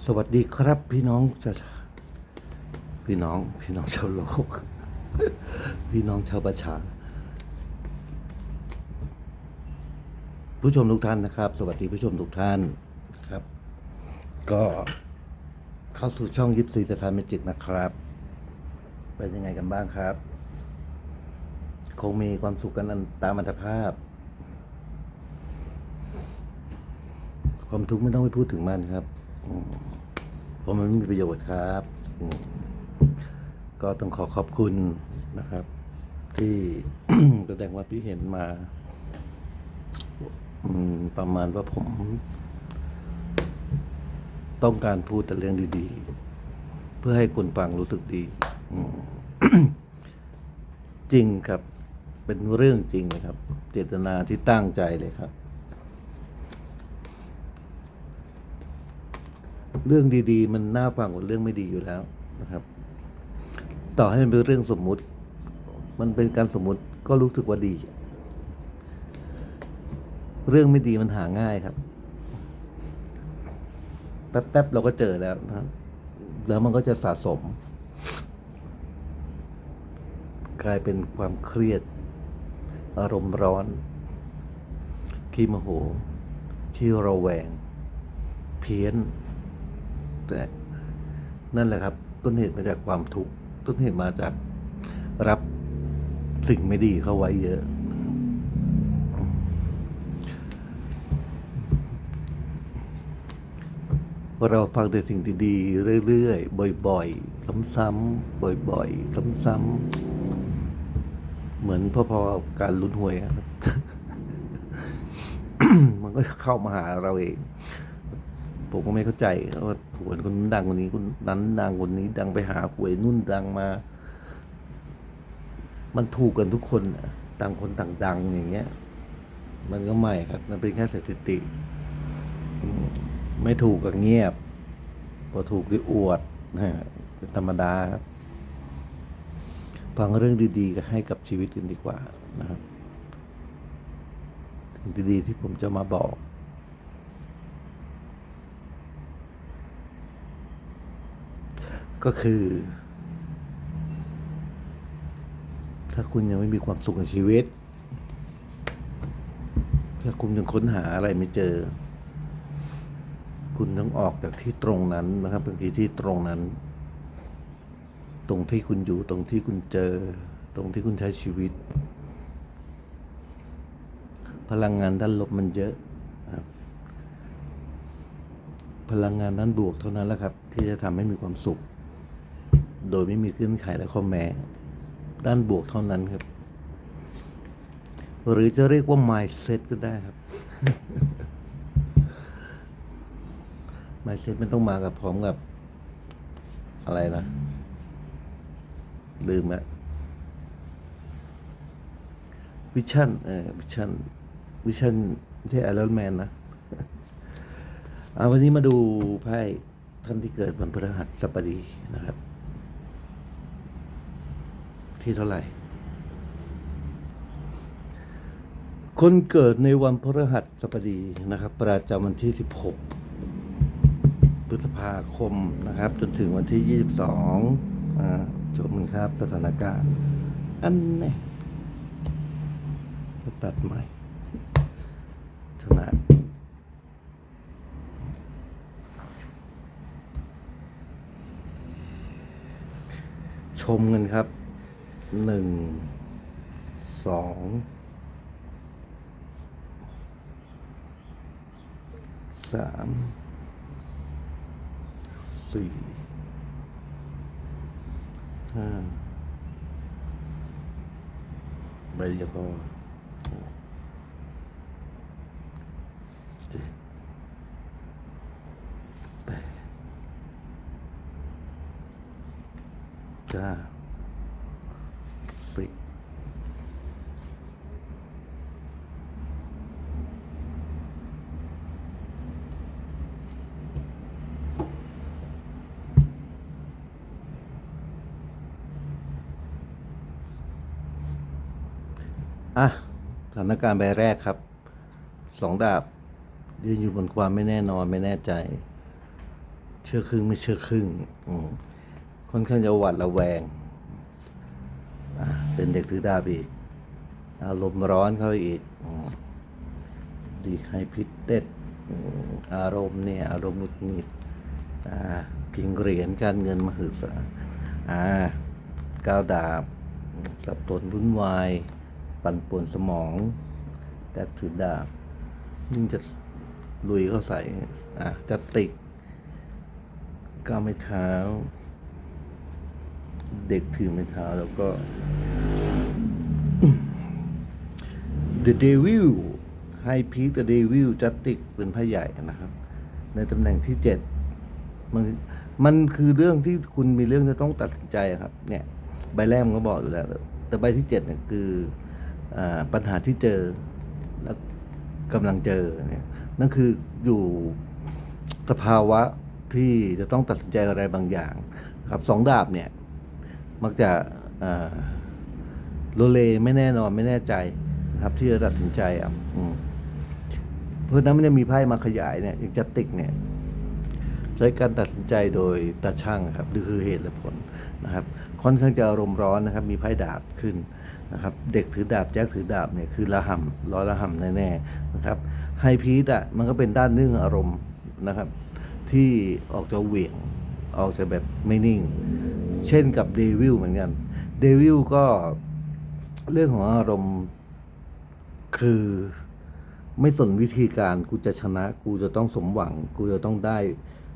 สวัสดีครับพี่น้องชาวพี่น้องพี่น้องชาวโลก พี่น้องชาวประชา ผู้ชมทุกท่านนะครับ สวัสดีผู้ชมทุกท่านครับ ก็เข้าสู่ช่องยิปซีสถานเมจิกนะครับเป็นยังไงกันบ้างครับ คงมีความสุขกันตามอัตภาพ ความทุกข์ไม่ต้องไปพูดถึงมันครับ เพราะมันไม่มีประโยชน์ครับก็ต้องขอขอบคุณนะครับ ที่แสดงความคิดเห็นมาประมาณว่าผม ต้องการพูดแต่เรื่องดีๆ เพื่อให้คนฟังรู้สึกดีจริงครับ เป็นเรื่องจริงเลยครับ เจตนาที่ตั้งใจเลยครับ เรื่องดี ๆ มันน่าฟังกว่าเรื่องไม่ดีอยู่แล้วนะครับ ต่อให้มันเป็นเรื่องสมมุติ มันเป็นการสมมุติก็รู้สึกว่าดี เรื่องไม่ดีมันหาง่ายครับแป๊บๆเราก็เจอแล้วนะครับ แล้วมันก็จะสะสม กลายเป็นความเครียด อารมณ์ร้อน ขี้โมโห ขี้ระแวง เพี้ยน แต่นั่นแหละครับ ต้นเหตุมาจากความทุกข์ต้นเหตุมาจากรับสิ่งไม่ดีเข้าไว้เยอะ เราฟังแต่สิ่งดีๆเรื่อยๆบ่อยๆ ซ้ำๆบ่อยๆ ซ้ำๆเหมือนพอๆการลุ้นหวยครับ มันก็เข้ามาหาเราเอง ผมก็ไม่เข้าใจว่าหวยคนนั้นดังคนนี้คนนั้นดังคนนี้ ดังไปหาหวยนุ่นดังมา มันถูกกันทุกคนต่างคนต่างดังอย่างเงี้ย มันก็ไม่ครับ มันเป็นแค่สถิติ ไม่ถูกก็เงียบ พอถูกก็อวดนะเป็นธรรมดาครับฟังเรื่องดีๆก็ให้กับชีวิตกันดีกว่านะครับ สิ่งดีๆที่ผมจะมาบอก ก็คือ ถ้าคุณยังไม่มีความสุขในชีวิต ถ้าคุณยังค้นหาอะไรไม่เจอ คุณต้องออกจากที่ตรงนั้นนะครับบางทีที่ตรงนั้น ตรงที่คุณอยู่ตรงที่คุณเจอ ตรงที่คุณใช้ชีวิต พลังงานด้านลบมันเยอะครับพลังงานด้านบวกเท่านั้นแหละครับ ที่จะทำให้มีความสุข โดยไม่มีเงื่อนไขและข้อแม้ ด้านบวกเท่านั้นครับ หรือจะเรียกว่า mindset ก็ได้ครับ mindset มันต้องมากับพร้อมกับ อะไรนะลืมละวิชั่นเออวิชั่นวิชั่นไม่ใช่ไอรอนแมนนะเอาวันนี้มาดูไพ่ท่านที่เกิดวันพฤหัสบดีนะครับ ที่เท่าไหร่ คนเกิดในวันพฤหัสบดีนะครับ ประจำวันที่ 16 พฤษภาคมนะครับ จนถึงวันที่ 22อ่าชมกันครับสถานการณ์ อันนี้ตัดใหม่ชนะชมกันครับ หนึ่งสองสามสี่ห้าใบเดียวพอเจ็ดแปดเก้าสิบอะ สถานการณ์ใบแรกครับสองดาบยืนอยู่บนความไม่แน่นอนไม่แน่ใจ เชื่อครึ่งไม่เชื่อครึ่งค่อนข้างจะหวาดระแวงเป็นเด็กถือดาบอีกอารมณ์ร้อนเข้าไปอีกอดีให้พิษเต็ดอืมอารมณ์เนี่ยอารมณ์หงุดหงิดอ่ากิงเหรียญการเงินมหึสาก้าวดาบสับสนวุ่นวาย ปั่นป่วนสมองแดกถือดาบยิ่งจะลุยเข้าใส่อะจะติกก้าวไม่เท้า เด็กถือไม่เท้าแล้วก็ The Devil ให้พีค The Devil จัตติกเป็นพระใหญ่นะครับ ในตำแหน่งที่เจ็ดมันมันคือเรื่องที่คุณมีเรื่องจะต้องตัดสินใจครับ เนี่ย ใบแรกมันก็บอกอยู่แล้ว แต่ใบที่เจ็ดเนี่ยคือ ปัญหาที่เจอแล้วกำลังเจอเนี่ยนั่นคืออยู่สภาวะที่จะต้องตัดสินใจอะไรบางอย่างครับสองดาบเนี่ยมักจะโลเลไม่แน่นอนไม่แน่ใจครับที่จะตัดสินใจอะเพราะนั้นมันจะมีไพ่มาขยายเนี่ยอย่างจัตติกเนี่ยใช้การตัดสินใจโดยตาช่างครับนี่คือเหตุและผลนะครับ ค่อนข้างจะอารมณ์ร้อนนะครับ มีไพ่ดาบขึ้น นะครับเด็กถือดาบแจ็คถือดาบเนี่ยคือระห่ำร้อนระห่ำแน่ๆนะครับไฮพีทอะมันก็เป็นด้านเรื่องอารมณ์นะครับ ที่ออกจะเหวี่ยงออกจะแบบไม่นิ่ง เช่นกับเดวิลเหมือนกันเดวิลก็เรื่องของอารมณ์คือไม่สนวิธีการกูจะชนะ กูจะต้องสมหวัง กูจะต้องได้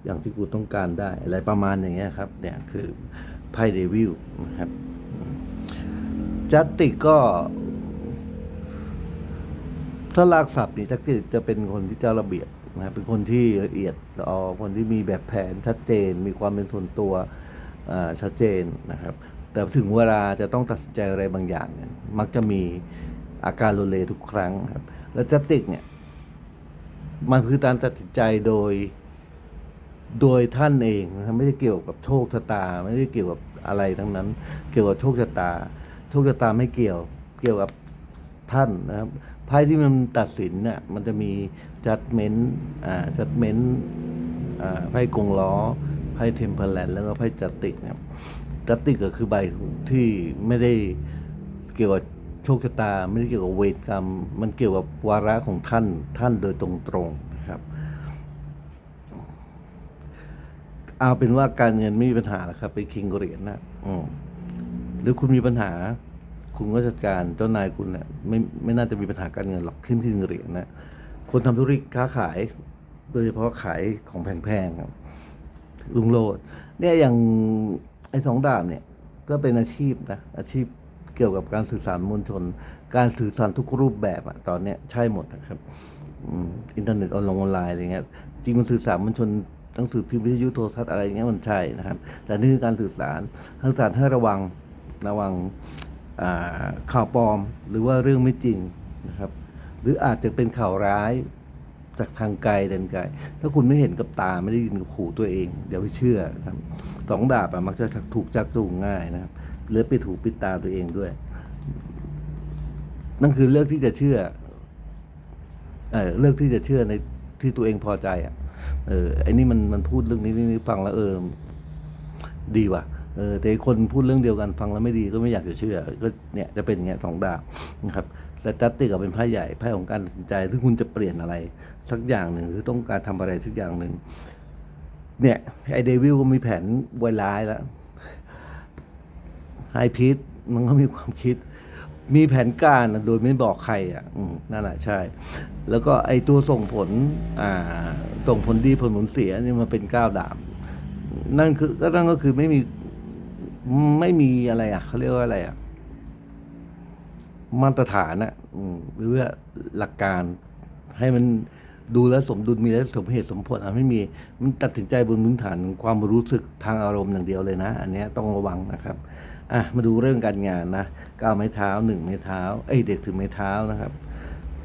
อย่างที่กูต้องการได้ อะไรประมาณอย่างเงี้ยครับเนี่ยคือไพ่เดวิลนะครับ จัตติกก็ ถ้าลากศัพท์นี่จักติจะเป็นคนที่เจ้าระเบียบนะครับเป็นคนที่ละเอียดละออคนที่มีแบบแผนชัดเจน มีความเป็นส่วนตัวชัดเจนนะครับ แต่ถึงเวลาจะต้องตัดสินใจอะไรบางอย่างเนี่ยมักจะมีอาการโลเลทุกครั้งครับ แล้วจัตติกเนี่ย มันคือการตัดสินใจโดยโดยท่านเองนะไม่ได้เกี่ยวกับโชคชะตา ไม่ได้เกี่ยวกับอะไรทั้งนั้น เกี่ยวกับโชคชะตา โชคชะตาไม่เกี่ยวเกี่ยวกับท่านนะครับไพ่ที่มันตัดสินเนี่ยมันจะมีจัดเมนต์อ่าจัดเมนต์อ่าไพ่กงล้อไพ่เทมเพลนแล้วก็ไพ่จัตติกนะครับจัตติกก็คือใบที่ไม่ได้เกี่ยวกับโชคชะตา ไม่ได้เกี่ยวกับเวรกรรม มันเกี่ยวกับวาระของท่านท่านโดยตรงๆนะครับ เอาเป็นว่าการเงินไม่มีปัญหาแล้วครับ เป็นคิงเหรียญนะอืม รือคุณมีปัญหา คุณก็จัดการเจ้านายคุณเนะี่ยไม่ไม่น่าจะมีปัญหาการเงินหรอกขึ้นคิงเหรียญนะคนทำธุรกิจค้าขาย โดยเฉพาะขายของแพงๆครับลุงโลดเนี่ยอย่างไอ้สองดาบเนี่ย ก็เป็นอาชีพนะอาชีพเกี่ยวกับการสื่อสารมวลชน การสื่อสารทุกรูปแบบอะตอนเนี้ยใช่หมดนะครับอินเทอร์เน็ตออนไลน์อะไรเงี้ยจริงมันสื่อสารมวลชนหนังสือพิมพ์วิทยุโทรทัศน์อะไรเงี้ยมันใช่นะครับ แต่นี่คือการสื่อสารสื่อสารให้ระวัง ระวังข่าวปลอมหรือว่าเรื่องไม่จริงนะครับ หรืออาจจะเป็นข่าวร้ายจากทางไกลเดินไกล ถ้าคุณไม่เห็นกับตาไม่ได้ยินกับหูตัวเองอย่าไปเชื่อครับสองดาบมักจะถูกจักจูงง่ายนะครับหรือไปถูกปิดตาตัวเองด้วย นั่นคือเลือกที่จะเชื่อเออเลือกที่จะเชื่อในที่ตัวเองพอใจอะ เออไอ้นี่มันมันพูดเรื่องนี้นี้ฟังแล้วเออดีว่ะ เออแต่คนพูดเรื่องเดียวกันฟังแล้วไม่ดีก็ไม่อยากจะเชื่อ ก็เนี่ยจะเป็นอย่างเงี้ยสองดาบนะครับและจัตติกับเป็นไพ่ใหญ่ไพ่ของการตัดสินใจที่คุณจะเปลี่ยนอะไร สักอย่างหนึ่งหรือต้องการทำอะไรสักอย่างหนึ่งเนี่ยไอเดวิลก็มีแผนไวร้ายแล้วไฮพีทมันก็มีความคิด มีแผนการโดยไม่บอกใครอะนั่นแหละใช่ แล้วก็ไอตัวส่งผลอ่าส่งผลดีผลผลเสียนี่มันเป็นก้าวดาบนั่นคือก็นั่นก็คือไม่มี ไม่มีอะไรอะเขาเรียกว่าอะไรอะ มาตรฐานอะหรือว่าหลักการ ให้มันดูแลสมดุลมีแล้วสมเหตุสมผลอะไม่มี มันตัดสินใจบนพื้นฐานของความรู้สึกทางอารมณ์อย่างเดียวเลยนะ อันนี้ต้องระวังนะครับอะมาดูเรื่องการงานนะก้าวไม้เท้าหนึ่งไม้เท้าเอ้ยเด็กถือไม้เท้านะครับ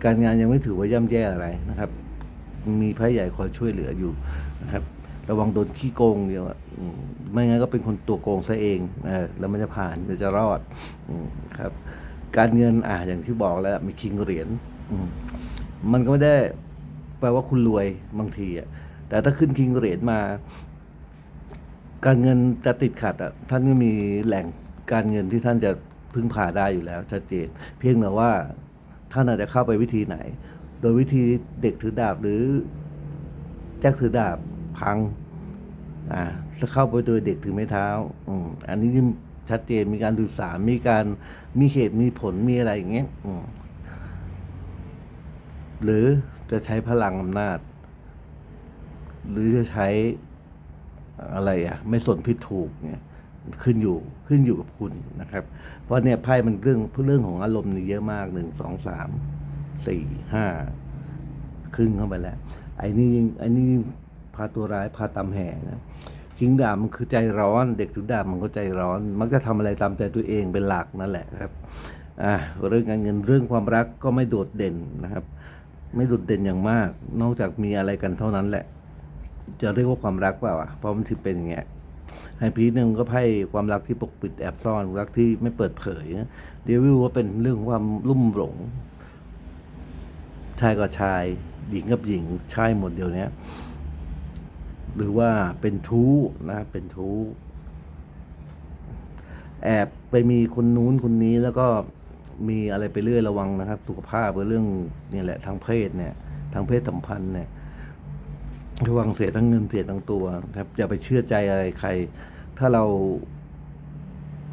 การงานยังไม่ถือว่าย่ำแย่อะไรนะครับ มีพระใหญ่คอยช่วยเหลืออยู่นะครับ ระวังโดนขี้โกงเดียวไม่งั้นก็เป็นคนตัวโกงซะเองแล้วมันจะผ่านมันจะรอดอครับ การเงินอะอย่างที่บอกแล้วมีคิงเหรียญมมันก็ไม่ได้แปลว่าคุณรวยบางทีอะแต่ถ้าขึ้นคิงเหรียญมา การเงินจะติดขัดอะท่านก็มีแหล่งการเงินที่ท่านจะพึ่งพาได้อยู่แล้วชัดเจน เพียงแต่ว่า ท่านอาจจะเข้าไปวิธีไหน โดยวิธีเด็กถือดาบหรือแจ็คถือดาบ พังอ่าจะเข้าไปโดยเด็กถือไม้เท้าอืมอันนี้ชัดเจนมีการสื่อสารมีการมีเหตุมีผลมีอะไรอย่างเงี้ยอืมหรือจะใช้พลังอำนาจ หรือจะใช้อะไรอะ ไม่สนผิดถูกเนี่ยขึ้นอยู่ขึ้นอยู่กับคุณนะครับ เพราะเนี่ยไพ่มันเรื่องเรื่องของอารมณ์นี่เยอะมากหนึ่งสองสามสี่ห้าครึ่งเข้าไปแล้วไอ้นี่ไอ้นี่ พาตัวร้ายพาตามแห่นะคิงดามันคือใจร้อน เด็กถือดามันก็ใจร้อน มักจะทำอะไรตามใจตัวเองเป็นหลักนั่นแหละครับอ่าเรื่องการเงินเรื่องความรักก็ไม่โดดเด่นนะครับ ไม่โดดเด่นอย่างมาก นอกจากมีอะไรกันเท่านั้นแหละ จะเรียกว่าความรักเปล่าอะเพราะมันถึงเป็นอย่างเงี้ยไฮพีหนึ่งก็ไพ่ความรักที่ปกปิดแอบซ่อนรักที่ไม่เปิดเผยนะเดวิลว่าเป็นเรื่องของความลุ่มหลง ชายกับชาย หญิงกับหญิงชายหมดเดียวเนี้ย หรือว่าเป็นชู้นะเป็นชู้แอบไปมีคนนู้นคนนี้แล้วก็มีอะไรไปเรื่อยระวังนะครับ สุขภาพเรื่องนี่แหละทางเพศเนี่ย ทางเพศสัมพันธ์เนี่ยระวังเสียทั้งเงินเสียทั้งตัวครับอย่าไปเชื่อใจอะไรใคร ถ้าเรา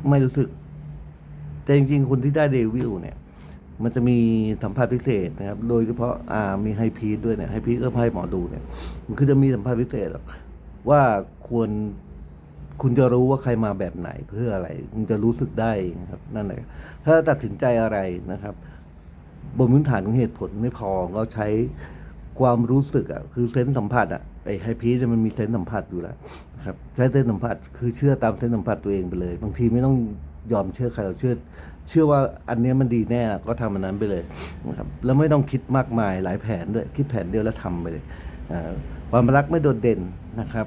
ไม่รู้สึก แต่จริงๆคนที่ได้เดวิลเนี่ย มันจะมีสัมภาษณ์พิเศษนะครับ โดยเฉพาะอ่ามีไฮพีด้วยเนี่ยไฮพีก็ไพ่หมอดูเนี่ย มันคือจะมีสัมภาษณ์พิเศษว่าควรคุณจะรู้ว่าใครมาแบบไหนเพื่ออะไรคุณจะรู้สึกได้นะครับ นั่นแหละถ้าตัดสินใจอะไรนะครับบนพื้นฐานของเหตุผลไม่พอเราใช้ความรู้สึกอะคือเซนส์สัมผัสอะไอ้ไฮพีเนี่ยมันมีเซนส์สัมผัสอยู่แล้วนะครับใช้เซนส์สัมผัสคือเชื่อตามเซนส์สัมผัสตัวเองไปเลย บางทีไม่ต้องยอมเชื่อใครเราเชื่อ เชื่อว่าอันนี้มันดีแน่ก็ทำอันนั้นไปเลยนะครับแล้วไม่ต้องคิดมากมายหลายแผนด้วยคิดแผนเดียวแล้วทำไปเลยอ่าความรักไม่โดดเด่นนะครับ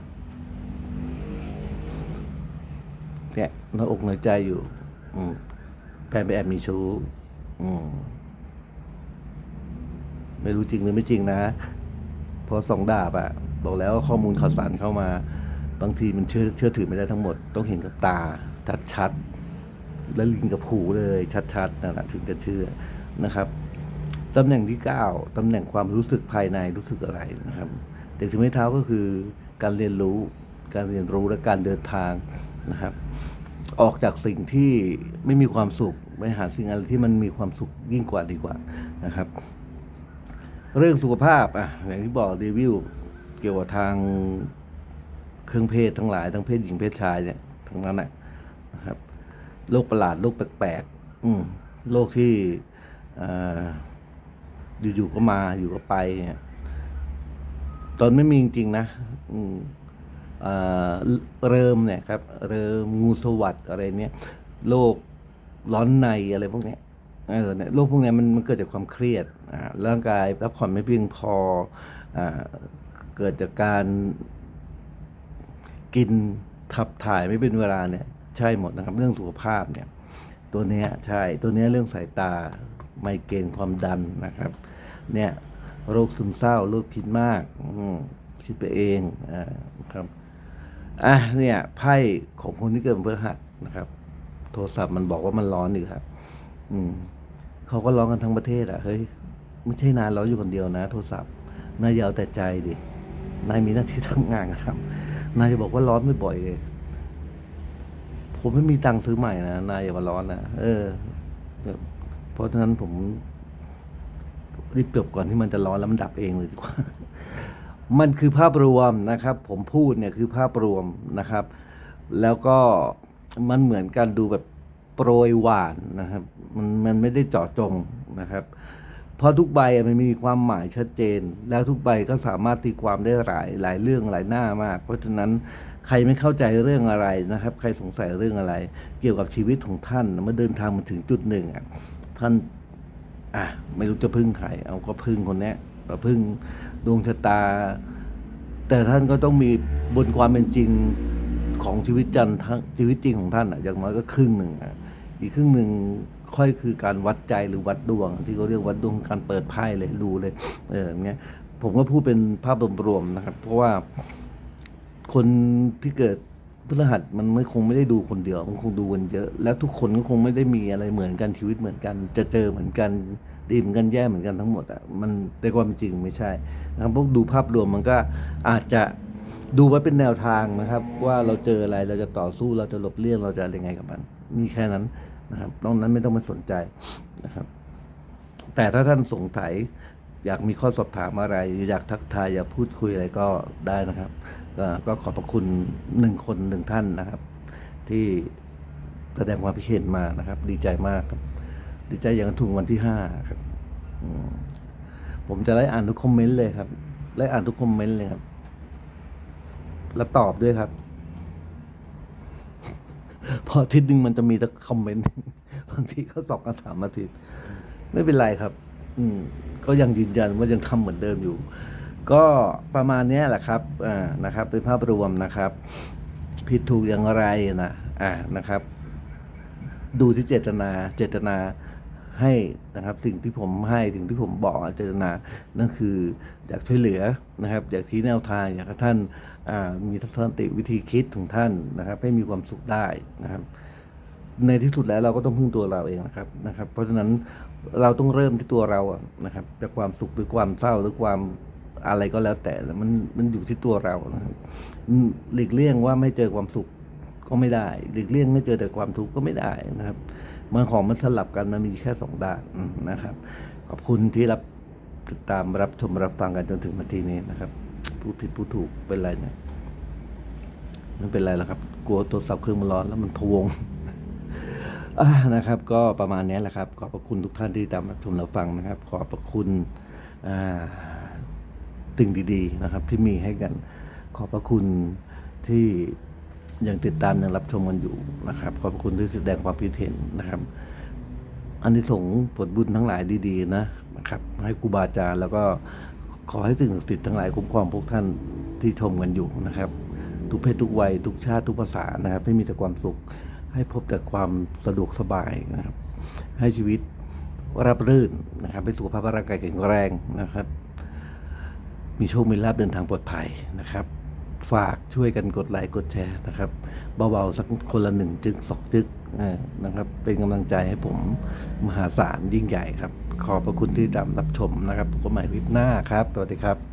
เนี่ยหน้าอกหน้าใจอยู่อแผนไปแอบมีชู้อืมไม่รู้จริงหรือไม่จริงนะเพราะสองดาบอะบอกแล้วข้อมูลข่าวสารเข้ามา บางทีมันเชื่อเชื่อถือไม่ได้ทั้งหมด ต้องเห็นกับตาชัดๆ แล้วลิงกับหูเลยชัดๆนะถึงจะเชื่อนะครับตำแหน่งที่เก้าตำแหน่งความรู้สึกภายในรู้สึกอะไรนะครับ เด็กถือไม้เท้าก็คือการเรียนรู้ การเรียนรู้และการเดินทางนะครับ ออกจากสิ่งที่ไม่มีความสุขไปหาสิ่งอะไรที่มันมีความสุขยิ่งกว่าดีกว่านะครับ เรื่องสุขภาพอะอย่างที่บอกเดวิลเกี่ยวกับทางเครื่องเพศทั้งหลายทั้งเพศหญิงเพศชายเนี่ยทั้งนั้นนะครับ โรคประหลาดโรคแปลกๆอืมโรคที่อ่าอยู่ๆก็มาอยู่ก็ไปเนี่ยตอนไม่มีจริงๆนะอืมอ่าเริมเนี่ยครับ เริมงูสวัสดอะไรเนี่ยโรคร้อนในอะไรพวกเนี้ยเออเนี่ยโรคพวกเนี้ยมันมันเกิดจากความเครียดอ่าร่างกายพักผ่อนไม่เพียงพออ่าเกิดจากการกินขับถ่ายไม่เป็นเวลาเนี่ย ใช่หมดนะครับ เรื่องสุขภาพเนี่ย ตัวเนี้ยใช่ตัวเนี้ยเรื่องสายตาไมเกรนความดันนะครับ เนี่ยโรคซึมเศร้าโรคคิดมากคิดไปเองอ่าครับอะเนี่ยไพ่ของคนที่เกิดพฤหัสนะครับ โทรศัพท์มันบอกว่ามันร้อนอีกครับ อืมเขาก็ร้องกันทั้งประเทศอะเฮ้ยไม่ใช่นานร้องอยู่คนเดียวนะ โทรศัพท์นายยาเอาแต่ใจดินายมีหน้าที่ทำงานก็ทำนายจะบอกว่าร้อนไม่บ่อยเลย ผมไม่มีตังค์ซื้อใหม่นะนายอย่ามาร้อนนะเออเพราะฉะนั้นผมรีบเก็บก่อนที่มันจะร้อนแล้วมันดับเองเลยดีกว่า มันคือภาพรวมนะครับ ผมพูดเนี่ยคือภาพรวมนะครับ แล้วก็มันเหมือนการดูแบบโปรยหวานนะครับ มันมันไม่ได้เจาะจงนะครับเพราะทุกใบมันมีความหมายชัดเจน แล้วทุกใบก็สามารถตีความได้หลายหลายเรื่องหลายหน้ามาก เพราะฉะนั้น ใครไม่เข้าใจเรื่องอะไรนะครับ ใครสงสัยเรื่องอะไร เกี่ยวกับชีวิตของท่านเมื่อเดินทางมาถึงจุดหนึ่งอะท่านอะไม่รู้จะพึ่งใคร เอาก็พึ่งคนนี้ยก็พึ่งดวงชะตา แต่ท่านก็ต้องมีบนความเป็นจริงของชีวิตจันทั้งชีวิตจริงของท่านอะอย่างน้อยก็ครึ่งหนึ่งอะอีกครึ่งหนึ่งค่อยคือการวัดใจหรือวัดดวง ที่เขาเรียกวัดดวงการเปิดไพ่เลยดูเลย เอออย่างเงี้ยผมก็พูดเป็นภาพรวมๆนะครับ เพราะว่า คนที่เกิดพฤหัสมันไม่คงไม่ได้ดูคนเดียว มันคงดูกันเยอะ แล้วทุกคนก็คงไม่ได้มีอะไรเหมือนกันชีวิตเหมือนกัน จะเจอเหมือนกันดีเหมือนกันแย่เหมือนกันทั้งหมดอะมันในความจริงไม่ใช่นะครับพวกดูภาพรวมมันก็อาจจะดูไว้เป็นแนวทางนะครับ ว่าเราเจออะไรเราจะต่อสู้เราจะหลบเลี่ยงเราจะอะไรไงกับมันมีแค่นั้นนะครับนอกนั้นไม่ต้องมาสนใจนะครับ แต่ถ้าท่านสงสัยอยากมีข้อสอบถามอะไร อยากทักทายอยากพูดคุยอะไรก็ได้นะครับ ก็ขอบพระคุณหนึ่งคนหนึ่งท่านนะครับ ที่แสดงความคิดเห็นมานะครับ ดีใจมากครับ ดีใจอย่างถึงวันที่ห้าครับผมจะไล่อ่านทุกคอมเมนต์เลยครับไล่อ่านทุกคอมเมนต์เลยครับ แล้วตอบด้วยครับ พออาทิตย์หนึ่งมันจะมีแต่คอมเมนต์บางทีก็สองกันสามอาทิตย์ ไม่เป็นไรครับ อืม ก็ยังยืนยันว่ายังทำเหมือนเดิมอยู่ ก็ประมาณนี้แหละครับอ่านะครับเป็นภาพรวมนะครับ ผิดถูกอย่างไรนะอ่านะครับ ดูที่เจตนาเจตนาให้นะครับสิ่งที่ผมให้สิ่งที่ผมบอกเจตนา นั่นคืออยากช่วยเหลือนะครับอยากชี้แนวทางอยากให้ท่านมีทัศนคติวิธีคิดของท่านนะครับ ให้มีความสุขได้นะครับ ในที่สุดแล้วเราก็ต้องพึ่งตัวเราเองนะครับนะครับ เพราะฉะนั้นเราต้องเริ่มที่ตัวเราอะนะครับจากความสุขหรือความเศร้าหรือความ อะไรก็แล้วแต่มันมันอยู่ที่ตัวเรานะหลีกเลี่ยงว่าไม่เจอความสุขก็ไม่ได้ หลีกเลี่ยงไม่เจอแต่ความทุกข์ก็ไม่ได้นะครับมันของมันสลับกันมันมีแค่สองด้านนะครับ ขอบคุณที่รับติดตามรับชมรับฟังกันจนถึงนาทีนี้นะครับพูดผิดพูดถูกเป็นไรเนี่ยไม่เป็นไรแล้วครับ กลัวโทรศัพท์เครื่องมันร้อนแล้วมันพวงนะครับ ก็ประมาณนี้แหละครับ ขอบพระคุณทุกท่านที่ตามรับชมรับฟังนะครับ ขอบพระคุณอ่า สิ่งดีๆนะครับที่มีให้กันขอบพระคุณที่ยังติดตามยังรับชมกันอยู่นะครับ ขอบพระคุณที่แสดงความคิดเห็นนะครับอันนี้สงผลบุญทั้งหลายดีๆนะนะครับ ให้ครูบาอาจารย์แล้วก็ขอให้สิ่งศักดิ์สิทธิ์ทั้งหลายคุ้มครองพวกท่านที่ชมกันอยู่นะครับ ทุกเพศทุกวัยทุกชาติทุกภาษานะครับให้มีแต่ความสุข ให้พบแต่ความสะดวกสบายนะครับ ให้ชีวิตราบรื่นนะครับให้สุขภาพร่างกายแข็งแรงนะครับ มีโชค มีลาบเดินทางปลอดภัยนะครับ ฝากช่วยกันกดไลค์กดแชร์นะครับ เบาๆสักคนละหนึ่งจึกสองจึกนะครับ เป็นกำลังใจให้ผมมหาศาลยิ่งใหญ่ครับ ขอบพระคุณที่ตามรับชมนะครับพบกันใหม่คลิปหน้าครับ สวัสดีครับ